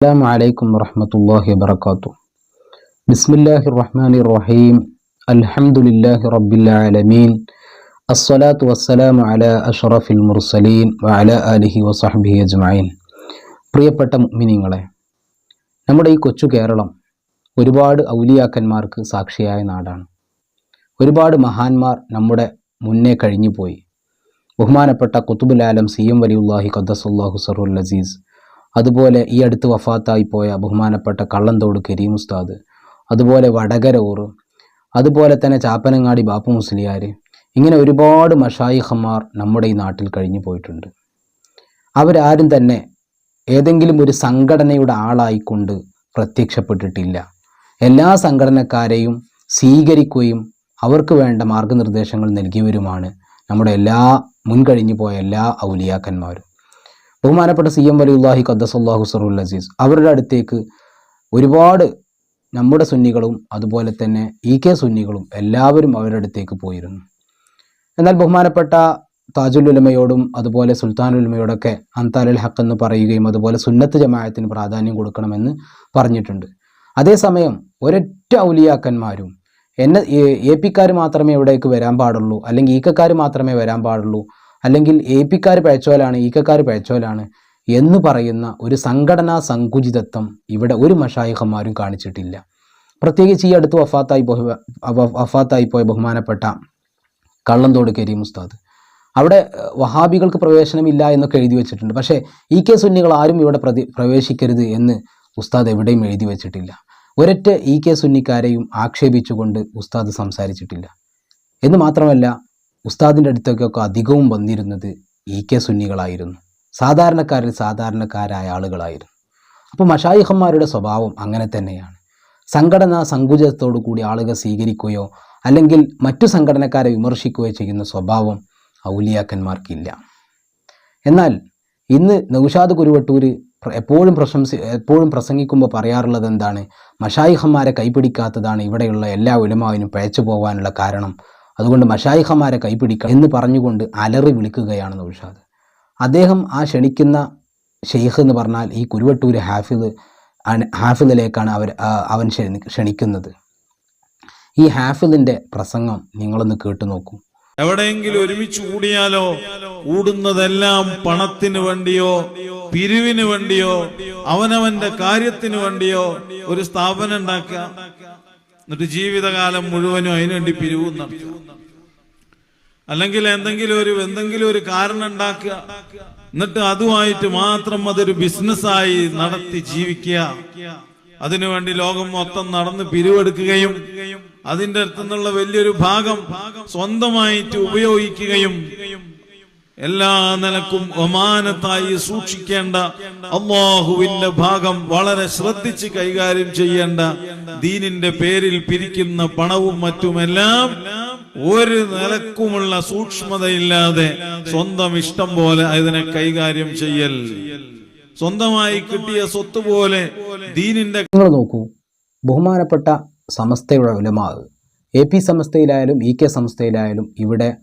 അസ്സാം വലൈക്കും വറഹമത്തല്ലാഹി വബർക്കാത്തു ബിസ്മില്ലാഹി റഹ്മാനി റഹീം അൽഹംദുലില്ലാഹി റബ്ബില്ലാലമീൻ അസ്സലാത്തു വസ്സലാമു അല അഷറഫിൽ മുർസലീൻ വഅല അലിഹി വസഹബിഹി അജ്മഈൻ. പ്രിയപ്പെട്ട മുഅ്മിനീങ്ങളെ നമ്മുടെ ഈ കൊച്ചു കേരളം ഒരുപാട് ഔലിയാക്കന്മാർക്ക് സാക്ഷിയായ നാടാണ്. ഒരുപാട് മഹാന്മാർ നമ്മുടെ മുന്നേ കഴിഞ്ഞുപോയി. ബഹുമാനപ്പെട്ട കുത്തുബുലാലം സി എം വലിയുല്ലാഹി ഖദ്ദസുല്ലാഹു സറുൽ അസീസ് അതുപോലെ ഈ അടുത്ത് വഫാത്തായി പോയ ബഹുമാനപ്പെട്ട കള്ളന്തോട് കരീം ഉസ്താദ് അതുപോലെ വടകര ഊറ് അതുപോലെ തന്നെ ചാപ്പനങ്ങാടി ബാപ്പു മുസ്ലിയാർ ഇങ്ങനെ ഒരുപാട് മഷായിഹന്മാർ നമ്മുടെ ഈ നാട്ടിൽ കഴിഞ്ഞു പോയിട്ടുണ്ട്. അവരാരും തന്നെ ഏതെങ്കിലും ഒരു സംഘടനയുടെ ആളായിക്കൊണ്ട് പ്രത്യക്ഷപ്പെട്ടിട്ടില്ല. എല്ലാ സംഘടനക്കാരെയും സ്വീകരിക്കുകയും അവർക്ക് വേണ്ട മാർഗനിർദ്ദേശങ്ങൾ നൽകിയവരുമാണ് നമ്മുടെ എല്ലാ മുൻകഴിഞ്ഞു പോയ എല്ലാ ഔലിയാക്കന്മാരും. ബഹുമാനപ്പെട്ട സി എം വലിയുല്ലാഹി ഖദ്ദസല്ലാഹു സറുൽ അസീസ് അവരുടെ അടുത്തേക്ക് ഒരുപാട് നമ്മുടെ സുന്നികളും അതുപോലെ തന്നെ ഇ കെ സുന്നികളും എല്ലാവരും അവരുടെ അടുത്തേക്ക് പോയിരുന്നു. എന്നാൽ ബഹുമാനപ്പെട്ട താജുലുലമയോടും അതുപോലെ സുൽത്താനുൽ ഉലമയോടൊക്കെ അന്താലുൽ ഹക്ക് എന്ന് പറയുകയും അതുപോലെ സുന്നത്ത് ജമായത്തിന് പ്രാധാന്യം കൊടുക്കണമെന്ന് പറഞ്ഞിട്ടുണ്ട്. അതേസമയം ഒരൊറ്റ ഔലിയാക്കന്മാരും എന്നെ എ പിക്കാർ മാത്രമേ ഇവിടേക്ക് വരാൻ പാടുള്ളൂ അല്ലെങ്കിൽ ഈക്കക്കാർ മാത്രമേ വരാൻ പാടുള്ളൂ അല്ലെങ്കിൽ എ പിക്കാർ പഴച്ചോലാണ് ഈക്കക്കാർ പഴച്ചോലാണ് എന്ന് പറയുന്ന ഒരു സംഘടനാ സങ്കുചിതത്വം ഇവിടെ ഒരു മഷായിഹന്മാരും കാണിച്ചിട്ടില്ല. പ്രത്യേകിച്ച് ഈ അടുത്ത് വഫാത്തായി പോയ വഫാത്തായി പോയ ബഹുമാനപ്പെട്ട കള്ളന്തോട് കരീം ഉസ്താദ്. അവിടെ വഹാബികൾക്ക് പ്രവേശനമില്ല എന്നൊക്കെ എഴുതി വെച്ചിട്ടുണ്ട്. പക്ഷേ ഇ കെ സുന്നികൾ ആരും ഇവിടെ പ്രതി പ്രവേശിക്കരുത് എന്ന് ഉസ്താദ് എവിടെയും എഴുതി വെച്ചിട്ടില്ല. ഒരൊറ്റ ഇ കെ സുന്നിക്കാരെയും ആക്ഷേപിച്ചുകൊണ്ട് ഉസ്താദ് സംസാരിച്ചിട്ടില്ല. എന്ന് മാത്രമല്ല ഉസ്താദിന്റെ അടുത്തേക്കൊക്കെ അധികവും വന്നിരുന്നത് ഇ കെ സുന്നികളായിരുന്നു. സാധാരണക്കാരിൽ സാധാരണക്കാരായ ആളുകളായിരുന്നു. അപ്പോൾ മഷായിഹന്മാരുടെ സ്വഭാവം അങ്ങനെ തന്നെയാണ്. സംഘടന സങ്കുചത്തോടു കൂടി ആളുകൾ സ്വീകരിക്കുകയോ അല്ലെങ്കിൽ മറ്റു സംഘടനക്കാരെ വിമർശിക്കുകയോ ചെയ്യുന്ന സ്വഭാവം ഔലിയാക്കന്മാർക്കില്ല. എന്നാൽ ഇന്ന് നൗഷാദ് കുരുവട്ടൂര് എപ്പോഴും പ്രശംസി എപ്പോഴും പ്രസംഗിക്കുമ്പോൾ പറയാറുള്ളത് എന്താണ്? മഷായിഹന്മാരെ കൈപിടിക്കാത്തതാണ് ഇവിടെയുള്ള എല്ലാ ഉലമാവിനും പഴച്ചു പോകാനുള്ള കാരണം അതുകൊണ്ട് മഷായിഹമാരെ കൈപിടിക്കുക എന്ന് പറഞ്ഞുകൊണ്ട് അലറി വിളിക്കുകയാണ് നൗഷാദ് അദ്ദേഹം ആ ക്ഷണിക്കുന്ന ഷെയ്ഖ് എന്ന് പറഞ്ഞാൽ ഈ കുരുവട്ടൂര് ഹാഫിദ് ഹാഫിദിലേക്കാണ് അവർ അവൻ ക്ഷണി- ക്ഷണിക്കുന്നത്. ഈ ഹാഫിദിന്റെ പ്രസംഗം നിങ്ങളൊന്ന് കേട്ടു നോക്കൂ. എവിടെയെങ്കിലും ഒരുമിച്ച് കൂടിയാലോ? കൂടുന്നതെല്ലാം പണത്തിന് വേണ്ടിയോ പിരിവിന് വേണ്ടിയോ അവനവന്റെ കാര്യത്തിന് വേണ്ടിയോ ഒരു സ്ഥാപനം ഉണ്ടാക്കുക? എന്നിട്ട് ജീവിതകാലം മുഴുവനും അതിനുവേണ്ടി പിരിവും നടത്തുക. അല്ലെങ്കിൽ എന്തെങ്കിലും ഒരു എന്തെങ്കിലും ഒരു കാരണം ഉണ്ടാക്കുക. എന്നിട്ട് അതുമായിട്ട് മാത്രം അതൊരു ബിസിനസ്സായി നടത്തി ജീവിക്കുക. അതിനുവേണ്ടി ലോകം മൊത്തം നടന്ന് പിരിവെടുക്കുകയും അതിന്റെ അടുത്തുനിന്നുള്ള വലിയൊരു ഭാഗം സ്വന്തമായിട്ട് ഉപയോഗിക്കുകയും എല്ലാ നിലക്കും ഒമാനത്തായി സൂക്ഷിക്കേണ്ട അള്ളാഹുവിന്റെ ഭാഗം വളരെ ശ്രദ്ധിച്ച് കൈകാര്യം ചെയ്യേണ്ട ദീനിന്റെ പേരിൽ പിരിക്കുന്ന പണവും മറ്റുമെല്ലാം ഒരു നിലക്കുമുള്ള സൂക്ഷ്മതയില്ലാതെ സ്വന്തം ഇഷ്ടം പോലെ അതിനെ കൈകാര്യം ചെയ്യൽ. സ്വന്തമായി കിട്ടിയ സ്വത്ത് പോലെ ദീനിന്റെ നിങ്ങൾ നോക്കൂ. ബഹുമാനപ്പെട്ട സമസ്തയുടെ ഉലമാവ്. എ പി സമസ്തയിലായാലും ഇ കെ സമസ്തയിലായാലും ഇവിടെ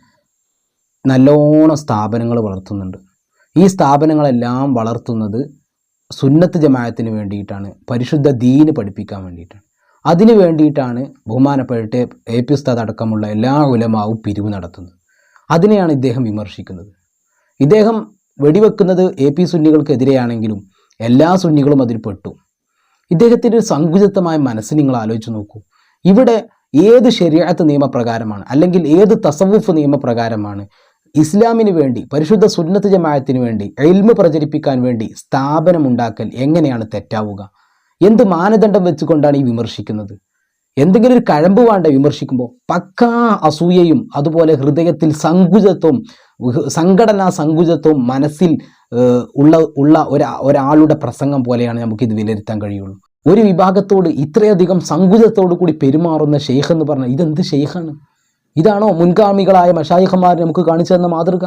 നല്ലോണം സ്ഥാപനങ്ങൾ വളർത്തുന്നുണ്ട്. ഈ സ്ഥാപനങ്ങളെല്ലാം വളർത്തുന്നത് സുന്നത്ത് ജമായത്തിന് വേണ്ടിയിട്ടാണ്. പരിശുദ്ധ ദീന് പഠിപ്പിക്കാൻ വേണ്ടിയിട്ടാണ്. അതിനു വേണ്ടിയിട്ടാണ് ബഹുമാനപ്പെട്ട് എ പി ഉസ്താദ് അടക്കമുള്ള എല്ലാ ഉലമാവും പിരിവ് നടത്തുന്നത്. അതിനെയാണ് ഇദ്ദേഹം വിമർശിക്കുന്നത്. ഇദ്ദേഹം വെടിവെക്കുന്നത് എ പി സുന്നികൾക്കെതിരെയാണെങ്കിലും എല്ലാ സുന്നികളും അതിൽ പെട്ടു. ഇദ്ദേഹത്തിന്റെ ഒരു സങ്കുചിതമായ മനസ്സ് നിങ്ങൾ ആലോചിച്ച് നോക്കൂ. ഇവിടെ ഏത് ശരിയാത്ത നിയമപ്രകാരമാണ് അല്ലെങ്കിൽ ഏത് തസവുഫ് നിയമപ്രകാരമാണ് ഇസ്ലാമിന് വേണ്ടി പരിശുദ്ധ സുന്നത്ത് ജമായത്തിന് വേണ്ടി എൽമ് പ്രചരിപ്പിക്കാൻ വേണ്ടി സ്ഥാപനമുണ്ടാക്കൽ എങ്ങനെയാണ് തെറ്റാവുക? എന്ത് മാനദണ്ഡം വെച്ചുകൊണ്ടാണ് ഈ വിമർശിക്കുന്നത്? എന്തെങ്കിലും ഒരു കഴമ്പ് വേണ്ട വിമർശിക്കുമ്പോൾ പക്കാ അസൂയയും അതുപോലെ ഹൃദയത്തിൽ സങ്കുചത്വം സംഘടനാ സങ്കുചത്വം മനസ്സിൽ ഉള്ള ഉള്ള ഒരാ ഒരാളുടെ പ്രസംഗം പോലെയാണ് നമുക്കിത് വിലയിരുത്താൻ കഴിയുള്ളൂ. ഒരു വിഭാഗത്തോട് ഇത്രയധികം സങ്കുചത്തോടു കൂടി പെരുമാറുന്ന ഷെയ്ഖ് എന്ന് പറഞ്ഞാൽ ഇതെന്ത് ഷെയ്ഖാണ് ഇതാണോ മുൻഗാമികളായ മഷായിഖന്മാർ നമുക്ക് കാണിച്ചു തന്ന മാതൃക?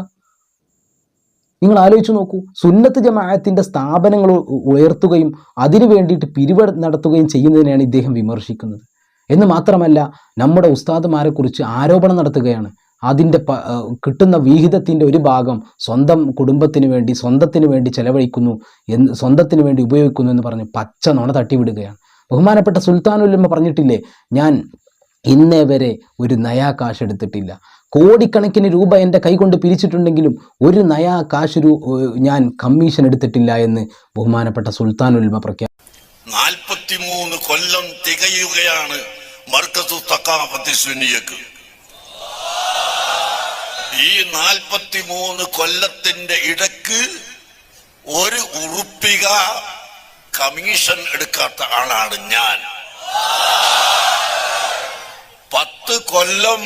നിങ്ങൾ ആലോചിച്ച് നോക്കൂ. സുന്നത്ത് ജമാഅത്തിന്റെ സ്ഥാപനങ്ങൾ ഉയർത്തുകയും അതിനു വേണ്ടിയിട്ട് പിരിവ് നടത്തുകയും ചെയ്യുന്നതിനെയാണ് ഇദ്ദേഹം വിമർശിക്കുന്നത്. എന്ന് മാത്രമല്ല നമ്മുടെ ഉസ്താദുമാരെക്കുറിച്ച് ആരോപണം നടത്തുകയാണ്. അതിന്റെ കിട്ടുന്ന വിഹിതത്തിന്റെ ഒരു ഭാഗം സ്വന്തം കുടുംബത്തിന് വേണ്ടി സ്വന്തത്തിന് വേണ്ടി ചെലവഴിക്കുന്നു എന്ന് സ്വന്തത്തിന് വേണ്ടി ഉപയോഗിക്കുന്നു എന്ന് പറഞ്ഞ് പച്ച നുണ തട്ടിവിടുകയാണ്. ബഹുമാനപ്പെട്ട സുൽത്താനുല്ലമ്മ പറഞ്ഞിട്ടില്ലേ ഞാൻ ഇന്നേ വരെ ഒരു നയാ കാശ് എടുത്തിട്ടില്ല. കോടിക്കണക്കിന് രൂപ എന്റെ കൈകൊണ്ട് പിരിച്ചിട്ടുണ്ടെങ്കിലും ഒരു നയാ കാശ് ഞാൻ കമ്മീഷൻ എടുത്തിട്ടില്ല എന്ന് ബഹുമാനപ്പെട്ട സുൽത്താനുൽമ പ്രഖ്യാപിച്ചു നാൽപ്പത്തിമൂന്ന് കൊല്ലം തികയുകയാണ് ഈ നാൽപ്പത്തിമൂന്ന് കൊല്ലത്തിന്റെ ഇടയ്ക്ക് ഒരു ഉറുപ്പിക കമ്മീഷൻ എടുക്കാത്ത ആളാണ് ഞാൻ. പത്ത് കൊല്ലം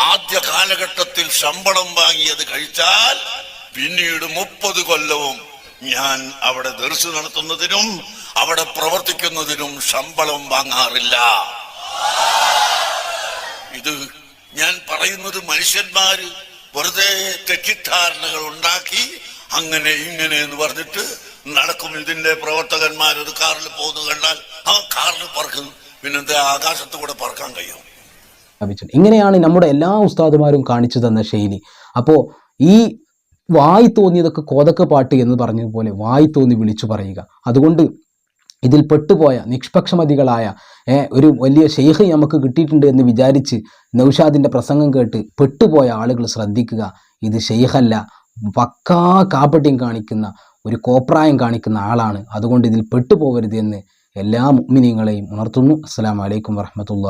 ആദ്യ കാലഘട്ടത്തിൽ ശമ്പളം വാങ്ങിയത് കഴിച്ചാൽ പിന്നീട് മുപ്പത് കൊല്ലവും ഞാൻ അവിടെ ദർശ നടത്തുന്നതിനും അവിടെ പ്രവർത്തിക്കുന്നതിനും ശമ്പളം വാങ്ങാറില്ല. ഇത് ഞാൻ പറയുന്നത് മനുഷ്യന്മാര് വെറുതെ തെറ്റിദ്ധാരണകൾ ഉണ്ടാക്കി അങ്ങനെ ഇങ്ങനെ എന്ന് പറഞ്ഞിട്ട് നടക്കും. ഇതിന്റെ പ്രവർത്തകന്മാർ ഒരു കാറിൽ പോകുന്നത് കണ്ടാൽ ആ കാറിൽ പറക്കും. പിന്നെന്താ? ആകാശത്ത് കൂടെ പറക്കാൻ കഴിയും. സ്ഥാപിച്ചിട്ടുണ്ട്. ഇങ്ങനെയാണ് നമ്മുടെ എല്ലാ ഉസ്താദുമാരും കാണിച്ചു തന്ന ശൈലി. അപ്പോൾ ഈ വായി തോന്നിയതൊക്കെ കോതക്ക പാട്ട് എന്ന് പറഞ്ഞതുപോലെ വായി തോന്നി വിളിച്ചു പറയുക. അതുകൊണ്ട് ഇതിൽ പെട്ടുപോയ നിഷ്പക്ഷമതികളായ ഒരു വലിയ ഷെയ്ഖ് നമുക്ക് കിട്ടിയിട്ടുണ്ട് എന്ന് വിചാരിച്ച് നൗഷാദിന്റെ പ്രസംഗം കേട്ട് പെട്ടുപോയ ആളുകൾ ശ്രദ്ധിക്കുക. ഇത് ഷെയ്ഖല്ല പക്കാ കാപ്പട്യം കാണിക്കുന്ന ഒരു കോപ്രായം കാണിക്കുന്ന ആളാണ്. അതുകൊണ്ട് ഇതിൽ പെട്ടുപോകരുത് എന്ന് എല്ലാ മുഅ്മിനീങ്ങളെയും ഉണർത്തുന്നു. അസ്സാം വലൈക്കും വറഹ്മത്തുള്ളാഹി